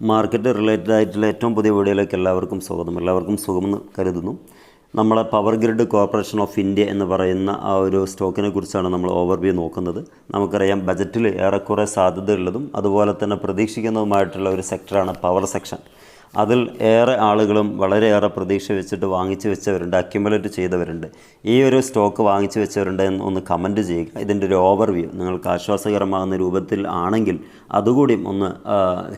Market related ആയിട്ടുള്ള ഏറ്റവും പുതിയ വീഡിയോയിലേക്ക് എല്ലാവർക്കും സ്വാഗതം. എല്ലാവർക്കും സുഖമെന്ന് കരുതുന്നു. നമ്മളെ power grid corporation of India എന്ന് പറയുന്ന ആ ഒരു സ്റ്റോക്കിനെ കുറിച്ചാണ് നമ്മൾ ഓവർവ്യൂ നോക്കുന്നത്. നമുക്കറിയാം ബജറ്റിൽ ഏറെക്കുറെ സാധ്യതയുള്ളതും അതുപോലെ തന്നെ പ്രതീക്ഷിക്കുന്നതുമായിട്ടുള്ള ഒരു സെക്ടറാണ് പവർ സെക്ഷൻ. അതിൽ ഏറെ ആളുകളും വളരെയേറെ പ്രതീക്ഷ വെച്ചിട്ട് വാങ്ങിച്ചു വെച്ചവരുണ്ട് അക്യുമുലേറ്റ് ചെയ്തവരുണ്ട്. ഈ ഒരു സ്റ്റോക്ക് വാങ്ങിച്ചു വെച്ചവരുണ്ട് എന്ന് ഒന്ന് കമന്റ് ചെയ്യുക. ഇതിന്റെ ഒരു ഓവർവ്യൂ നിങ്ങൾക്ക് ആശ്വാസകരമാകുന്ന രൂപത്തിൽ ആണെങ്കിൽ അതുകൂടി ഒന്ന്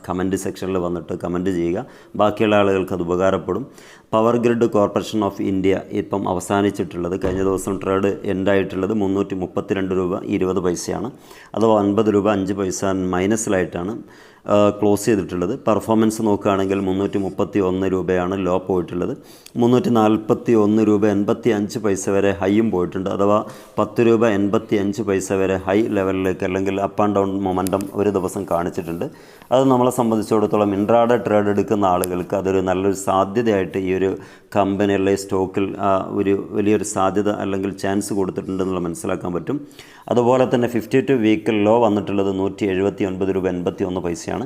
കമന്റ് സെക്ഷനിൽ വന്നിട്ട് കമന്റ് ചെയ്യുക. ബാക്കിയുള്ള ആളുകൾക്ക് അത് ഉപകാരപ്പെടും. Power grid corporation of India ഇപ്പം അവസാനിച്ചിട്ടുള്ളത് കഴിഞ്ഞ ദിവസം ട്രേഡ് എൻഡായിട്ടുള്ളത് മുന്നൂറ്റി മുപ്പത്തിരണ്ട് രൂപ ഇരുപത് പൈസയാണ്. അഥവാ ഒൻപത് രൂപ അഞ്ച് പൈസ മൈനസിലായിട്ടാണ് ക്ലോസ് ചെയ്തിട്ടുള്ളത്. പെർഫോമൻസ് നോക്കുകയാണെങ്കിൽ മുന്നൂറ്റി മുപ്പത്തി ഒന്ന് രൂപയാണ് ലോ പോയിട്ടുള്ളത്. മുന്നൂറ്റി നാൽപ്പത്തി ഒന്ന് രൂപ എൺപത്തി അഞ്ച് പൈസ വരെ ഹൈയും പോയിട്ടുണ്ട്. അഥവാ പത്ത് രൂപ എൺപത്തി അഞ്ച് പൈസ വരെ ഹൈ ലെവലിലേക്ക് അല്ലെങ്കിൽ അപ്പ് ആൻഡ് ഡൗൺ മൊമെന്റം ഒരു ദിവസം കാണിച്ചിട്ടുണ്ട്. അത് നമ്മളെ സംബന്ധിച്ചിടത്തോളം ഇൻട്രാഡ ട്രേഡ് എടുക്കുന്ന ആളുകൾക്ക് അതൊരു നല്ലൊരു സാധ്യതയായിട്ട് ഈ ഒരു കമ്പനിയിലെ സ്റ്റോക്കിൽ ഒരു വലിയൊരു സാധ്യത അല്ലെങ്കിൽ ചാൻസ് കൊടുത്തിട്ടുണ്ടെന്നുള്ള മനസ്സിലാക്കാൻ പറ്റും. അതുപോലെ തന്നെ ഫിഫ്റ്റി ടു വീക്കിൽ ലോ വന്നിട്ടുള്ളത് നൂറ്റി എഴുപത്തി ഒൻപത് രൂപ എൺപത്തി ഒന്ന് പൈസയാണ്.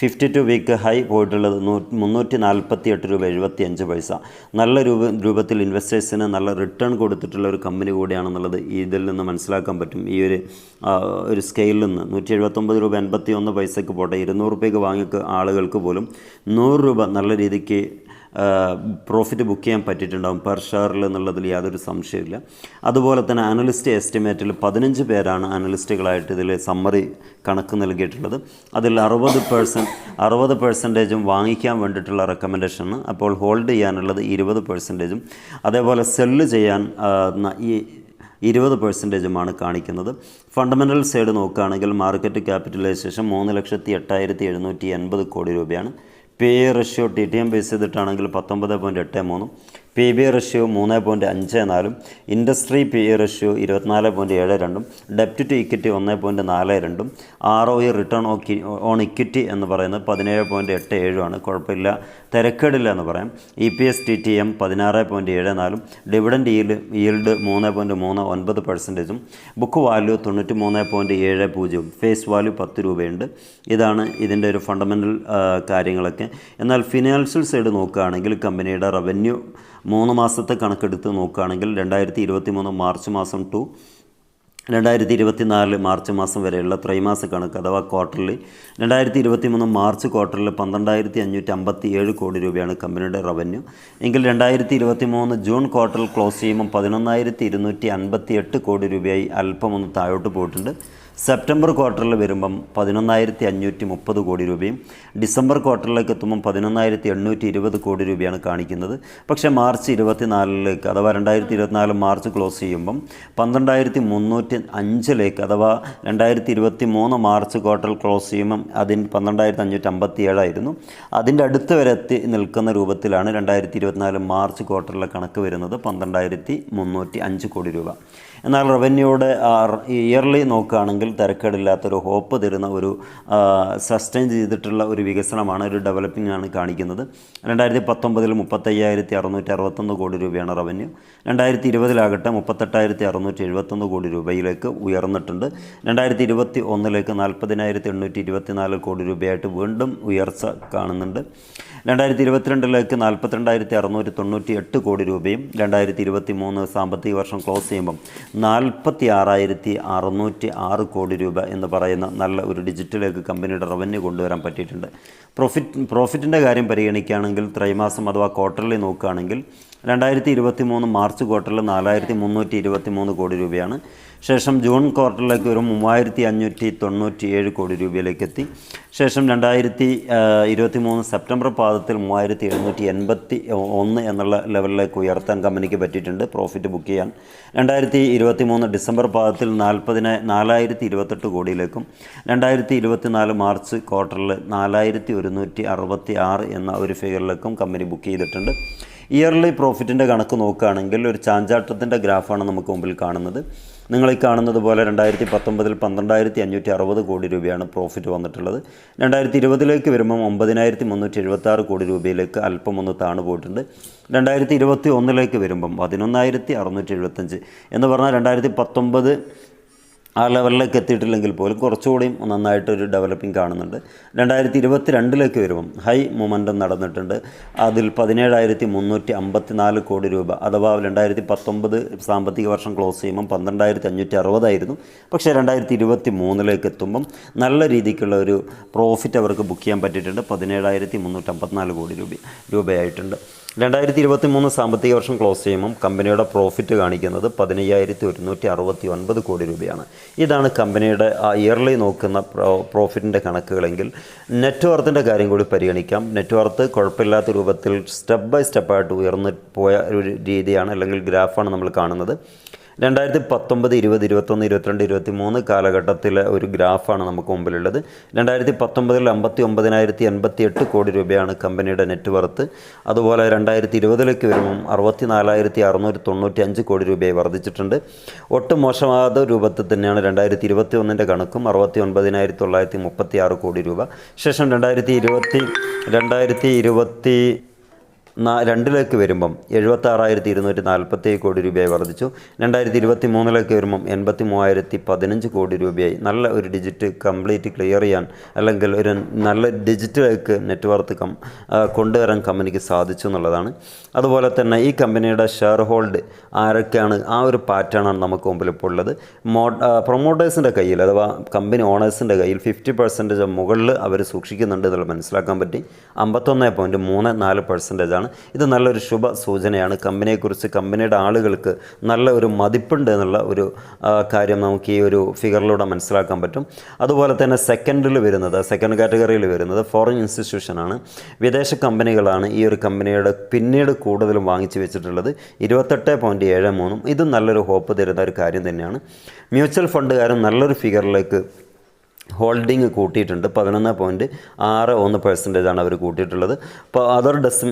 ഫിഫ്റ്റി ടു വീക്ക് ഹൈ പോയിട്ടുള്ളത് മുന്നൂറ്റി നാൽപ്പത്തി എട്ട് രൂപ എഴുപത്തി അഞ്ച് പൈസ. നല്ല രൂപ രൂപത്തിൽ ഇൻവെസ്റ്റേഴ്സിന് നല്ല റിട്ടേൺ കൊടുത്തിട്ടുള്ള ഒരു കമ്പനി കൂടിയാണെന്നുള്ളത് ഇതിൽ നിന്ന് മനസ്സിലാക്കാൻ പറ്റും. ഈ ഒരു ഒരു സ്കെയിലിൽ നിന്ന് നൂറ്റി എഴുപത്തൊമ്പത് രൂപ എൺപത്തി ഒന്ന് പൈസക്ക് പോട്ടെ. ഇരുന്നൂറ് രൂപയ്ക്ക് വാങ്ങിയ ആളുകൾക്ക് പോലും നൂറ് രൂപ നല്ല രീതിക്ക് പ്രോഫിറ്റ് ബുക്ക് ചെയ്യാൻ പറ്റിയിട്ടുണ്ടാകും പെർ ഷെയറിൽ എന്നുള്ളതിൽ യാതൊരു സംശയമില്ല അതുപോലെ തന്നെ അനലിസ്റ്റ് എസ്റ്റിമേറ്റിൽ പതിനഞ്ച് പേരാണ് അനലിസ്റ്റുകളായിട്ട് ഇതിൽ സമ്മറി കണക്ക് നൽകിയിട്ടുള്ളത്. അതിൽ അറുപത് പേഴ്സന്റ് അറുപത് പെർസെന്റേജും വാങ്ങിക്കാൻ വേണ്ടിയിട്ടുള്ള റെക്കമെൻഡേഷനാണ് അപ്പോൾ ഹോൾഡ് ചെയ്യാനുള്ളത് ഇരുപത് പെർസെന്റേജും അതേപോലെ സെല്ല് ചെയ്യാൻ ഈ ഇരുപത് പെർസെന്റേജുമാണ് കാണിക്കുന്നത്. ഫണ്ടമെന്റൽ സൈഡ് നോക്കുകയാണെങ്കിൽ മാർക്കറ്റ് ക്യാപിറ്റലൈസേഷൻ മൂന്ന് ലക്ഷത്തി എട്ടായിരത്തി എഴുന്നൂറ്റി എൺപത് കോടി രൂപയാണ്. P E ratio T T M base ചെയ്തിട്ടാണെങ്കിൽ പത്തൊമ്പത് പോയിന്റ് എട്ട് മൂന്നും പി ബി റഷ്യോ മൂന്ന് പോയിന്റ് അഞ്ച് നാലും ഇൻഡസ്ട്രി പി ഐ റഷ്യോ ഇരുപത്തിനാല് പോയിന്റ് ഏഴ് രണ്ടും ഡെപ്റ്റ് ടു ഇക്വിറ്റി ഒന്ന് പോയിന്റ് നാല് രണ്ടും R O E return on equity എന്ന് പറയുന്നത് പതിനേഴ് പോയിന്റ് എട്ട് ഏഴുമാണ് കുഴപ്പമില്ല. തിരക്കേടില്ല എന്ന് പറയാം. E P S T T M പതിനാറ് പോയിന്റ് ഏഴ് നാലും ഡിവിഡൻഡ് ഈൽഡ് ഈൽഡ് മൂന്ന് പോയിന്റ് മൂന്ന് ഒൻപത് പെർസെന്റേജും ബുക്ക് വാല്യൂ തൊണ്ണൂറ്റി മൂന്ന് പോയിന്റ് ഏഴ് പൂജ്യവും ഫേസ് വാല്യൂ പത്ത് രൂപയുണ്ട്. ഇതാണ് ഇതിന്റെ ഒരു ഫണ്ടമെന്റൽ കാര്യങ്ങളൊക്കെ. എന്നാൽ ഫിനാൻഷ്യൽ സൈഡ് നോക്കുകയാണെങ്കിൽ കമ്പനിയുടെ റവന്യൂ മൂന്ന് മാസത്തെ കണക്കെടുത്ത് നോക്കുകയാണെങ്കിൽ രണ്ടായിരത്തി മാർച്ച് മാസം ടു രണ്ടായിരത്തി ഇരുപത്തി നാല് മാർച്ച് മാസം വരെയുള്ള ത്രൈമാസ കണക്ക് അഥവാ ക്വാർട്ടറിൽ രണ്ടായിരത്തി ഇരുപത്തി മൂന്ന് മാർച്ച് ക്വാർട്ടറിൽ പന്ത്രണ്ടായിരത്തി അഞ്ഞൂറ്റി അമ്പത്തി ഏഴ് കോടി രൂപയാണ് കമ്പനിയുടെ റവന്യൂ. എങ്കിൽ രണ്ടായിരത്തി ഇരുപത്തി മൂന്ന് ജൂൺ ക്വാർട്ടറിൽ ക്ലോസ് ചെയ്യുമ്പോൾ പതിനൊന്നായിരത്തി ഇരുന്നൂറ്റി അൻപത്തി എട്ട് കോടി രൂപയായി അല്പമൊന്ന് താഴോട്ട് പോയിട്ടുണ്ട്. സെപ്റ്റംബർ ക്വാർട്ടറിൽ വരുമ്പം പതിനൊന്നായിരത്തി അഞ്ഞൂറ്റി മുപ്പത് കോടി രൂപയും ഡിസംബർ ക്വാർട്ടറിലേക്ക് എത്തുമ്പം പതിനൊന്നായിരത്തി എണ്ണൂറ്റി ഇരുപത് കോടി രൂപയാണ് കാണിക്കുന്നത്. പക്ഷേ മാർച്ച് ഇരുപത്തിനാലിലേക്ക് അഥവാ രണ്ടായിരത്തി ഇരുപത്തിനാല് മാർച്ച് ക്ലോസ് ചെയ്യുമ്പം പന്ത്രണ്ടായിരത്തി മുന്നൂറ്റി അഞ്ചിലേക്ക് അഥവാ രണ്ടായിരത്തി ഇരുപത്തി മൂന്ന് മാർച്ച് ക്വാർട്ടർ ക്ലോസ് ചെയ്യുമ്പം അതിൻ പന്ത്രണ്ടായിരത്തി അഞ്ഞൂറ്റി അമ്പത്തി ഏഴായിരുന്നു അതിന്റെ അടുത്ത് വരെ എത്തി നിൽക്കുന്ന രൂപത്തിലാണ് രണ്ടായിരത്തി ഇരുപത്തിനാല് മാർച്ച് ക്വാർട്ടറിലെ കണക്ക് വരുന്നത് പന്ത്രണ്ടായിരത്തി മുന്നൂറ്റി അഞ്ച് കോടി രൂപ. എന്നാൽ റവന്യൂടെ ഇയർലി നോക്കുകയാണെങ്കിൽ തിരക്കേടില്ലാത്തൊരു ഹോപ്പ് തരുന്ന ഒരു സസ്റ്റെയിൻ ചെയ്തിട്ടുള്ള ഒരു വികസനമാണ് ഒരു ഡെവലപ്പിംഗ് ആണ് കാണിക്കുന്നത്. രണ്ടായിരത്തി പത്തൊമ്പതിൽ മുപ്പത്തയ്യായിരത്തി അറുന്നൂറ്റി അറുപത്തൊന്ന് കോടി രൂപയാണ് റവന്യൂ. രണ്ടായിരത്തി ഇരുപതിലാകട്ടെ മുപ്പത്തെട്ടായിരത്തി അറുന്നൂറ്റി എഴുപത്തൊന്ന് കോടി രൂപയിലേക്ക് ഉയർന്നിട്ടുണ്ട്. രണ്ടായിരത്തി ഇരുപത്തി ഒന്നിലേക്ക് നാൽപ്പതിനായിരത്തി എണ്ണൂറ്റി ഇരുപത്തിനാല് കോടി രൂപയായിട്ട് വീണ്ടും ഉയർച്ച കാണുന്നുണ്ട്. രണ്ടായിരത്തി ഇരുപത്തിരണ്ടിലേക്ക് നാൽപ്പത്തിരണ്ടായിരത്തി അറുന്നൂറ്റി തൊണ്ണൂറ്റി എട്ട് കോടി രൂപയും രണ്ടായിരത്തി ഇരുപത്തി മൂന്ന് സാമ്പത്തിക വർഷം ക്ലോസ് ചെയ്യുമ്പം നാൽപ്പത്തി ആറായിരത്തി അറുന്നൂറ്റി ആറ് കോടി രൂപ എന്ന് പറയുന്ന നല്ല ഒരു ഡിജിറ്റലേക്ക് കമ്പനിയുടെ റവന്യൂ കൊണ്ടുവരാൻ പറ്റിയിട്ടുണ്ട്. പ്രോഫിറ്റ് പ്രോഫിറ്റിന്റെ കാര്യം പരിഗണിക്കുകയാണെങ്കിൽ ത്രൈമാസം അഥവാ ക്വാർട്ടർലി നോക്കുകയാണെങ്കിൽ രണ്ടായിരത്തി ഇരുപത്തി മൂന്ന് മാർച്ച് ക്വാർട്ടറിൽ നാലായിരത്തി മുന്നൂറ്റി ഇരുപത്തി മൂന്ന് കോടി രൂപയാണ്. ശേഷം ജൂൺ ക്വാർട്ടറിലേക്ക് ഒരു മൂവായിരത്തി അഞ്ഞൂറ്റി തൊണ്ണൂറ്റി ഏഴ് കോടി രൂപയിലേക്ക് എത്തി ശേഷം രണ്ടായിരത്തി ഇരുപത്തി മൂന്ന് സെപ്റ്റംബർ പാദത്തിൽ മൂവായിരത്തി എഴുന്നൂറ്റി എൺപത്തി ഒന്ന് എന്നുള്ള ലെവലിലേക്ക് ഉയർത്താൻ കമ്പനിക്ക് പറ്റിയിട്ടുണ്ട് പ്രോഫിറ്റ് ബുക്ക് ചെയ്യാൻ. രണ്ടായിരത്തി ഇരുപത്തി മൂന്ന് ഡിസംബർ പാദത്തിൽ നാൽപ്പതിന് നാലായിരത്തി ഇരുപത്തെട്ട് കോടിയിലേക്കും. രണ്ടായിരത്തി ഇരുപത്തി നാല് മാർച്ച് ക്വാർട്ടറിൽ നാലായിരത്തി ഒരുന്നൂറ്റി അറുപത്തി ആറ് എന്ന ഒരു ഫിഗറിലേക്കും കമ്പനി ബുക്ക് ചെയ്തിട്ടുണ്ട്. ഇയർലി പ്രോഫിറ്റിന്റെ കണക്ക് നോക്കുകയാണെങ്കിൽ ഒരു ചാഞ്ചാട്ടത്തിന്റെ ഗ്രാഫാണ് നമുക്ക് മുമ്പിൽ കാണുന്നത്. നിങ്ങൾ ഈ കാണുന്നത് പോലെ രണ്ടായിരത്തി പത്തൊമ്പതിൽ പന്ത്രണ്ടായിരത്തി അഞ്ഞൂറ്റി അറുപത് കോടി രൂപയാണ് പ്രോഫിറ്റ് വന്നിട്ടുള്ളത്. രണ്ടായിരത്തി ഇരുപതിലേക്ക് വരുമ്പം ഒമ്പതിനായിരത്തി മുന്നൂറ്റി എഴുപത്താറ് കോടി രൂപയിലേക്ക് അല്പം ഒന്ന് താണു പോയിട്ടുണ്ട്. രണ്ടായിരത്തി ഇരുപത്തി ഒന്നിലേക്ക് വരുമ്പം പതിനൊന്നായിരത്തി അറുന്നൂറ്റി എഴുപത്തഞ്ച് എന്ന് പറഞ്ഞാൽ രണ്ടായിരത്തി പത്തൊമ്പത് ആ ലെവലിലേക്ക് എത്തിയിട്ടില്ലെങ്കിൽ പോലും കുറച്ചുകൂടിയും നന്നായിട്ടൊരു ഡെവലപ്പിംഗ് കാണുന്നുണ്ട്. രണ്ടായിരത്തി ഇരുപത്തി രണ്ടിലേക്ക് വരുമ്പം ഹൈ മൊമെന്റം നടന്നിട്ടുണ്ട്. അതിൽ പതിനേഴായിരത്തി മുന്നൂറ്റി അമ്പത്തി നാല് കോടി രൂപ അഥവാ രണ്ടായിരത്തി പത്തൊമ്പത് സാമ്പത്തിക വർഷം ക്ലോസ് ചെയ്യുമ്പം പന്ത്രണ്ടായിരത്തി അഞ്ഞൂറ്റി അറുപതായിരുന്നു പക്ഷേ രണ്ടായിരത്തി ഇരുപത്തി മൂന്നിലേക്ക് എത്തുമ്പം നല്ല രീതിക്കുള്ള ഒരു പ്രോഫിറ്റ് അവർക്ക് ബുക്ക് ചെയ്യാൻ പറ്റിയിട്ടുണ്ട്. പതിനേഴായിരത്തി മുന്നൂറ്റി അമ്പത്തിനാല് കോടി രൂപ രൂപയായിട്ടുണ്ട്. രണ്ടായിരത്തി ഇരുപത്തി മൂന്ന് സാമ്പത്തിക വർഷം ക്ലോസ് ചെയ്യുമ്പം കമ്പനിയുടെ പ്രോഫിറ്റ് കാണിക്കുന്നത് പതിനയ്യായിരത്തി ഒരുന്നൂറ്റി അറുപത്തി ഒൻപത് കോടി രൂപയാണ്. ഇതാണ് കമ്പനിയുടെ ആ ഇയർലി നോക്കുന്ന പ്രോ പ്രോഫിറ്റിന്റെ കണക്കുകളെങ്കിൽ നെറ്റ്വർത്തിന്റെ കാര്യം കൂടി പരിഗണിക്കാം. നെറ്റ്വർത്ത് കുഴപ്പമില്ലാത്ത രൂപത്തിൽ സ്റ്റെപ്പ് ബൈ സ്റ്റെപ്പായിട്ട് ഉയർന്നു പോയ ഒരു രീതിയാണ് അല്ലെങ്കിൽ ഗ്രാഫാണ് നമ്മൾ കാണുന്നത്. രണ്ടായിരത്തി പത്തൊമ്പത് ഇരുപത് ഇരുപത്തൊന്ന് ഇരുപത്തിരണ്ട് ഇരുപത്തി മൂന്ന് കാലഘട്ടത്തിലെ ഒരു ഗ്രാഫാണ് നമുക്ക് മുമ്പിലുള്ളത്. രണ്ടായിരത്തി പത്തൊമ്പതിൽ അമ്പത്തി ഒമ്പതിനായിരത്തി എൺപത്തി എട്ട് കോടി രൂപയാണ് കമ്പനിയുടെ നെറ്റ് വർത്ത്. അതുപോലെ രണ്ടായിരത്തി ഇരുപതിലേക്ക് വരുമ്പം അറുപത്തി നാലായിരത്തി അറുന്നൂറ്റി തൊണ്ണൂറ്റി അഞ്ച് കോടി രൂപയായി വർദ്ധിച്ചിട്ടുണ്ട്. ഒട്ടും മോശമാകാത്ത രൂപത്തിൽ തന്നെയാണ് രണ്ടായിരത്തി ഇരുപത്തി ഒന്നിന്റെ കണക്കും അറുപത്തി ഒൻപതിനായിരത്തി തൊള്ളായിരത്തി മുപ്പത്തി ആറ് കോടി രൂപ. ശേഷം രണ്ടായിരത്തി ഇരുപത്തി രണ്ടായിരത്തി ഇരുപത്തി രണ്ടിലേക്ക് വരുമ്പം എഴുപത്തി ആറായിരത്തി ഇരുന്നൂറ്റി നാൽപ്പത്തി കോടി രൂപയായി വർദ്ധിച്ചു. രണ്ടായിരത്തി ഇരുപത്തി മൂന്നിലേക്ക് വരുമ്പം എൺപത്തി മൂവായിരത്തി പതിനഞ്ച് കോടി രൂപയായി. നല്ല ഒരു ഡിജിറ്റ് കംപ്ലീറ്റ് ക്ലിയർ ചെയ്യാൻ അല്ലെങ്കിൽ ഒരു നല്ല ഡിജിറ്റിലേക്ക് നെറ്റ്വർക്ക് കം കൊണ്ടുവരാൻ കമ്പനിക്ക് സാധിച്ചു എന്നുള്ളതാണ്. അതുപോലെ തന്നെ ഈ കമ്പനിയുടെ ഷെയർ ഹോൾഡ് ആരൊക്കെയാണ്? ആ ഒരു പാറ്റേണാണ് നമുക്ക് മുമ്പിൽ ഇപ്പോൾ ഉള്ളത്. മോ പ്രൊമോട്ടേഴ്സിന്റെ കയ്യിൽ അഥവാ കമ്പനി ഓണേഴ്സിന്റെ കയ്യിൽ ഫിഫ്റ്റി പെർസെന്റേജ് മുകളിൽ അവർ സൂക്ഷിക്കുന്നുണ്ട് എന്നുള്ളത് മനസ്സിലാക്കാൻ പറ്റി. അമ്പത്തൊന്ന് പോയിന്റ് മൂന്ന് നാല് പെർസെന്റേജ് ആണ്. ഇത് നല്ലൊരു ശുഭ സൂചനയാണ്. കമ്പനിയെക്കുറിച്ച് കമ്പനിയുടെ ആളുകൾക്ക് നല്ല ഒരു മതിപ്പുണ്ട് എന്നുള്ള ഒരു കാര്യം നമുക്ക് ഈ ഒരു ഫിഗറിലൂടെ മനസ്സിലാക്കാൻ പറ്റും. അതുപോലെ തന്നെ സെക്കൻഡിൽ വരുന്നത് സെക്കൻഡ് കാറ്റഗറിയിൽ വരുന്നത് ഫോറിൻ ഇൻസ്റ്റിറ്റ്യൂഷനാണ് വിദേശ കമ്പനികളാണ് ഈ ഒരു കമ്പനിയുടെ പിന്നീട് കൂടുതലും വാങ്ങിച്ചു വെച്ചിട്ടുള്ളത്. ഇരുപത്തെട്ട് പോയിന്റ് ഏഴ് മൂന്നും. ഇതും നല്ലൊരു ഹോപ്പ് തരുന്ന ഒരു കാര്യം തന്നെയാണ്. മ്യൂച്വൽ ഫണ്ടുകാരും നല്ലൊരു ഫിഗറിലേക്ക് ഹോൾഡിംഗ് കൂട്ടിയിട്ടുണ്ട്. പതിനൊന്ന് പോയിന്റ് ആറ് ഒന്ന് പെർസെന്റേജ് ആണ് അവർ കൂട്ടിയിട്ടുള്ളത്. അപ്പോൾ അതർ ഡെസ്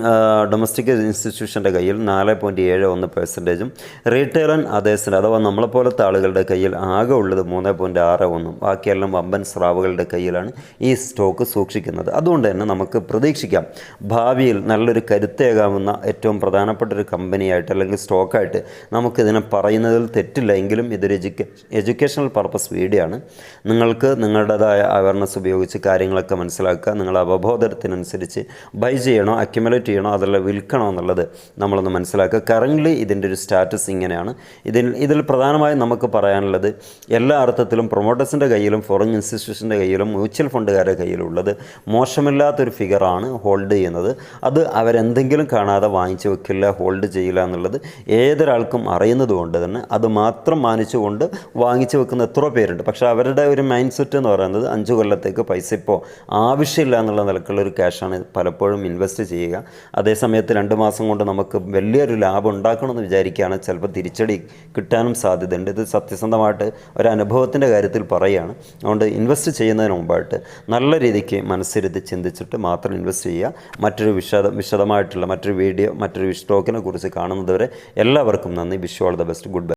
ഡൊമസ്റ്റിക് ഇൻസ്റ്റിറ്റ്യൂഷന്റെ കയ്യിൽ നാല് പോയിന്റ് ഏഴ് ഒന്ന് പെർസെന്റേജും റീറ്റെയിൽ ആൻഡ് അതേഴ്സിന്റെ അഥവാ നമ്മളെപ്പോലത്തെ ആളുകളുടെ കയ്യിൽ ആകെ ഉള്ളത് മൂന്ന് പോയിന്റ് ആറ് ഒന്നും ബാക്കിയെല്ലാം വമ്പൻ സ്രാവുകളുടെ കയ്യിലാണ് ഈ സ്റ്റോക്ക് സൂക്ഷിക്കുന്നത്. അതുകൊണ്ട് തന്നെ നമുക്ക് പ്രതീക്ഷിക്കാം ഭാവിയിൽ നല്ലൊരു കരുത്തേകാവുന്ന ഏറ്റവും പ്രധാനപ്പെട്ട ഒരു കമ്പനിയായിട്ട് അല്ലെങ്കിൽ സ്റ്റോക്കായിട്ട് നമുക്കിതിനെ പറയുന്നതിൽ തെറ്റില്ല. എങ്കിലും ഇതൊരു എജ്യൂക്കേഷണൽ എഡ്യൂക്കേഷണൽ പർപ്പസ് വീഡിയോ ആണ്. നിങ്ങൾക്ക് നിങ്ങളുടേതായ അവയർനെസ് ഉപയോഗിച്ച് കാര്യങ്ങളൊക്കെ മനസ്സിലാക്കുക. നിങ്ങൾ അവബോധത്തിനനുസരിച്ച് ബൈ ചെയ്യണോ അക്യുമുലേറ്റ് ചെയ്യണോ അതല്ല വിൽക്കണോ എന്നുള്ളത് നമ്മളൊന്ന് മനസ്സിലാക്കുക. കറന്റ്ലി ഇതിന്റെ ഒരു സ്റ്റാറ്റസ് ഇങ്ങനെയാണ്. ഇതിൽ ഇതിൽ പ്രധാനമായും നമുക്ക് പറയാനുള്ളത് എല്ലാ അർത്ഥത്തിലും പ്രൊമോട്ടേഴ്സിന്റെ കയ്യിലും ഫോറിൻ ഇൻസ്റ്റിറ്റ്യൂഷന്റെ കയ്യിലും മ്യൂച്വൽ ഫണ്ടുകാരുടെ കയ്യിലുള്ളത് മോശമില്ലാത്തൊരു ഫിഗറാണ് ഹോൾഡ് ചെയ്യുന്നത്. അത് അവരെന്തെങ്കിലും കാണാതെ വാങ്ങിച്ചു വെക്കില്ല ഹോൾഡ് ചെയ്യില്ല എന്നുള്ളത് ഏതൊരാൾക്കും അറിയുന്നത് കൊണ്ട് തന്നെ അത് മാത്രം മാനിച്ചുകൊണ്ട് വാങ്ങിച്ചു വെക്കുന്ന എത്ര പേരുണ്ട്. പക്ഷേ അവരുടെ ഒരു മൈൻഡ് സെറ്റ് എന്ന് പറയുന്നത് അഞ്ച് കൊല്ലത്തേക്ക് പൈസ ഇപ്പോൾ ആവശ്യമില്ല എന്നുള്ള നിലക്കുള്ളൊരു ക്യാഷാണ് പലപ്പോഴും ഇൻവെസ്റ്റ് ചെയ്യുക. അതേസമയത്ത് രണ്ട് മാസം കൊണ്ട് നമുക്ക് വലിയൊരു ലാഭം ഉണ്ടാക്കണമെന്ന് വിചാരിക്കുകയാണ്. ചിലപ്പോൾ തിരിച്ചടി കിട്ടാനും സാധ്യതയുണ്ട്. ഇത് സത്യസന്ധമായിട്ട് ഒരു അനുഭവത്തിന്റെ കാര്യത്തിൽ പറയുകയാണ്. അതുകൊണ്ട് ഇൻവെസ്റ്റ് ചെയ്യുന്നതിന് മുമ്പായിട്ട് നല്ല രീതിക്ക് മനസ്സിരുത്തി ചിന്തിച്ചിട്ട് മാത്രം ഇൻവെസ്റ്റ് ചെയ്യുക. മറ്റൊരു വിശദ വിശദമായിട്ടുള്ള മറ്റൊരു വീഡിയോ മറ്റൊരു സ്റ്റോക്കിനെ കുറിച്ച് കാണുന്നതുവരെ എല്ലാവർക്കും നന്ദി. Wish all the best. Goodbye.